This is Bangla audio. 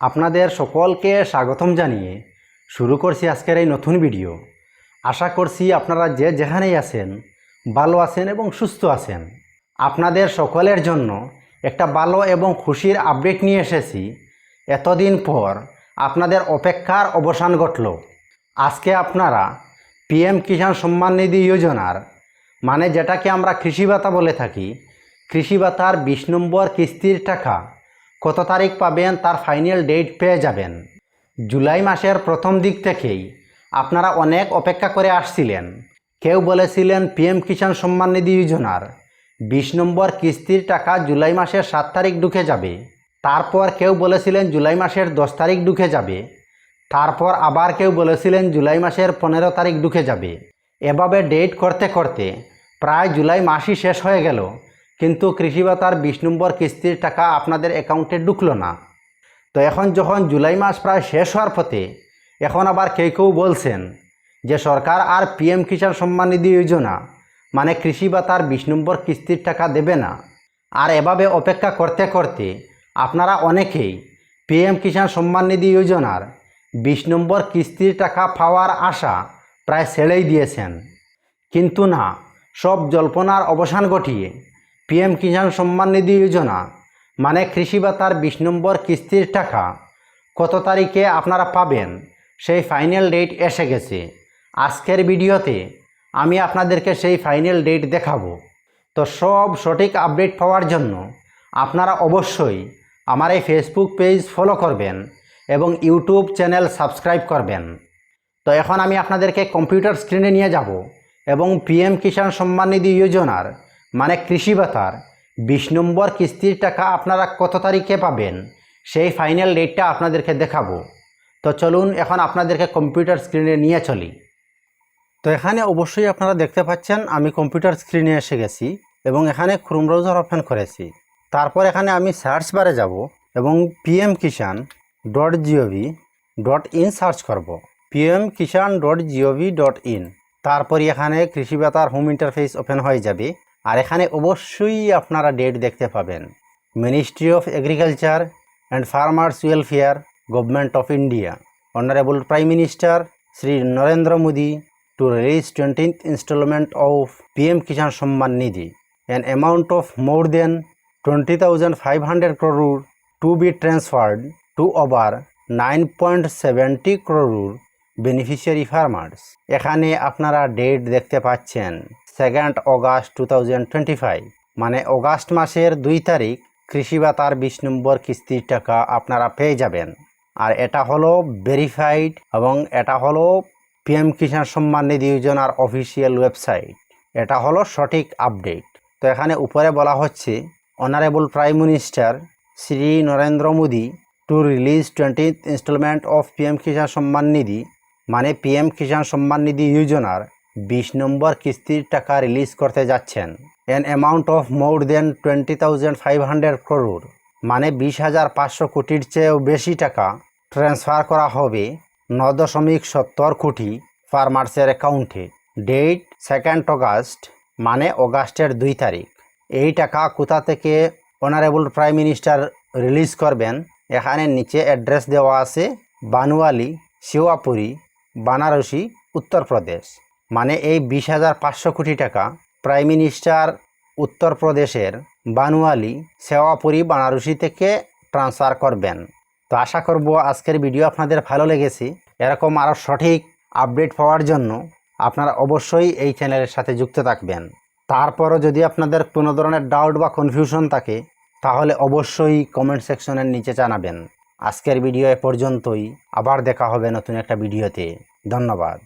আপনাদের সকলকে স্বাগতম জানিয়ে শুরু করছি আজকের এই নতুন ভিডিও। আশা করছি আপনারা যে যেখানেই আছেন, ভালো আছেন এবং সুস্থ আছেন। আপনাদের সকলের জন্য একটা ভালো এবং খুশির আপডেট নিয়ে এসেছি। এতদিন পর আপনাদের অপেক্ষার অবসান ঘটল। আজকে আপনারা পিএম কিষাণ সম্মান নিধি যোজনার মানে যেটাকে আমরা কৃষি ভাতা বলে থাকি কৃষি ভাতার বিশ নম্বর কিস্তির টাকা কত তারিখ পাবেন তার ফাইনাল ডেট পেয়ে যাবেন। জুলাই মাসের প্রথম দিক থেকেই আপনারা অনেক অপেক্ষা করে আসছিলেন। কেউ বলেছিলেন পিএম কিষাণ সম্মান নিধি যোজনার বিশ নম্বর কিস্তির টাকা জুলাই মাসের সাত তারিখ ঢুকে যাবে। তারপর কেউ বলেছিলেন জুলাই মাসের দশ তারিখ ঢুকে যাবে। তারপর আবার কেউ বলেছিলেন জুলাই মাসের পনেরো তারিখ ঢুকে যাবে। এভাবে ডেট করতে করতে প্রায় জুলাই মাসই শেষ হয়ে গেল। কিন্তু কৃষি ভাতার বিশ নম্বর কিস্তির টাকা আপনাদের অ্যাকাউন্টে ঢুকলো না। তো এখন যখন জুলাই মাস প্রায় শেষ হওয়ার পথে, এখন আবার কেউ কেউ বলছেন যে সরকার আর পিএম কিষাণ সম্মান নিধি যোজনা মানে কৃষি ভাতার বিশ নম্বর কিস্তির টাকা দেবে না। আর এভাবে অপেক্ষা করতে করতে আপনারা অনেকেই পিএম কিষাণ সম্মান নিধি যোজনার বিশ নম্বর কিস্তির টাকা পাওয়ার আশা প্রায় ছেড়েই দিয়েছেন। কিন্তু না, সব জল্পনার অবসান ঘটিয়ে পিএম কিষাণ সম্মান নিধি যোজনা। মানে কৃষি ভাতার বিশ নম্বর কিস্তির টাকা। কত তারিখে আপনারা পাবেন? সেই ফাইনাল ডেট এসে গেছে। আজকের ভিডিওতে আমি আপনাদেরকে সেই ফাইনাল ডেট দেখাবো। তো সব সঠিক আপডেট পাওয়ার জন্য আপনারা অবশ্যই আমার এই ফেসবুক পেজ ফলো করবেন এবং ইউটিউব চ্যানেল সাবস্ক্রাইব করবেন। তো এখন আমি আপনাদেরকে কম্পিউটার স্ক্রিনে নিয়ে যাব এবং পিএম কিষাণ সম্মান নিধি যোজনার মানে কৃষি ভাতার বিশ নম্বর কিস্তির টাকা আপনারা কত তারিখে পাবেন? সেই ফাইনাল ডেটটা আপনাদেরকে দেখাবো। তো চলুন এখন আপনাদেরকে কম্পিউটার স্ক্রিনে নিয়ে চলি। তো এখানে অবশ্যই আপনারা দেখতে পাচ্ছেন, আমি কম্পিউটার স্ক্রিনে এসে গেছি এবং এখানে ক্রোম ব্রাউজার ওপেন করেছি। তারপর এখানে আমি সার্চ বারে যাব এবং PM Kisan dot GOV dot in search করব। PM Kisan dot GOV dot in তারপরে এখানে কৃষি ভাতার হোম ইন্টারফেস ওপেন হয়ে যাবে। আর এখানে অবশ্যই আপনারা ডেট দেখতে পাবেন। Ministry of agriculture and farmers welfare government of India honourable prime minister Shri Narendra Modi to release twentieth instalment of P M Kisan Samman Nidhi an amount of more than twenty thousand five hundred crore to be transferred to over nine point seventy crore beneficiary farmers এখানে আপনারা ডেট দেখতে পাচ্ছেন। সেকেন্ড অগাস্ট টু মানে অগাস্ট মাসের দুই তারিখ, কৃষি বা তার বিশ নম্বর কিস্তির টাকা আপনারা পেয়ে যাবেন। আর এটা হলো ভেরিফাইড এবং এটা হলো পিএম কিষাণ সম্মান নিধি যোজনার অফিসিয়াল ওয়েবসাইট এটা হলো সঠিক আপডেট তো এখানে উপরে বলা হচ্ছে honourable prime minister Shri Narendra Modi to release twentieth instalment of PM Kisan Samman Nidhi মানে পিএম কিষাণ সম্মান নিধি যোজনার বিশ নম্বর কিস্তির টাকা রিলিজ করতে যাচ্ছেন। An amount of more than twenty thousand five hundred crore মানে বিশ হাজার পাঁচশো কোটির চেয়েও বেশি টাকা ট্রান্সফার করা হবে ন দশমিক সত্তর কোটি ফার্মার্সের অ্যাকাউন্টে ডেট সেকেন্ড অগাস্ট মানে অগাস্টের দুই তারিখ। এই টাকা কোথা থেকে অনারেবল প্রাইম মিনিস্টার রিলিজ করবেন, এখানে নিচে অ্যাড্রেস দেওয়া আছে বানুয়ালি, শিওয়াপুরি, বানারসি, উত্তরপ্রদেশ। মানে এই বিশ হাজার পাঁচশো কোটি টাকা প্রাইম মিনিস্টার উত্তরপ্রদেশের বানুয়ালি সেওয়াপুরি বানারসি থেকে ট্রান্সফার করবেন। তো আশা করব আজকের ভিডিও আপনাদের ভালো লেগেছে। এরকম আরও সঠিক আপডেট পাওয়ার জন্য আপনারা অবশ্যই এই চ্যানেলের সাথে যুক্ত থাকবেন। তারপরও যদি আপনাদের কোনো ধরনের ডাউট বা কনফিউশন থাকে, তাহলে অবশ্যই কমেন্ট সেকশনের নিচে জানাবেন। আজকের ভিডিও এ পর্যন্তই। আবার দেখা হবে নতুন একটা ভিডিওতে। ধন্যবাদ।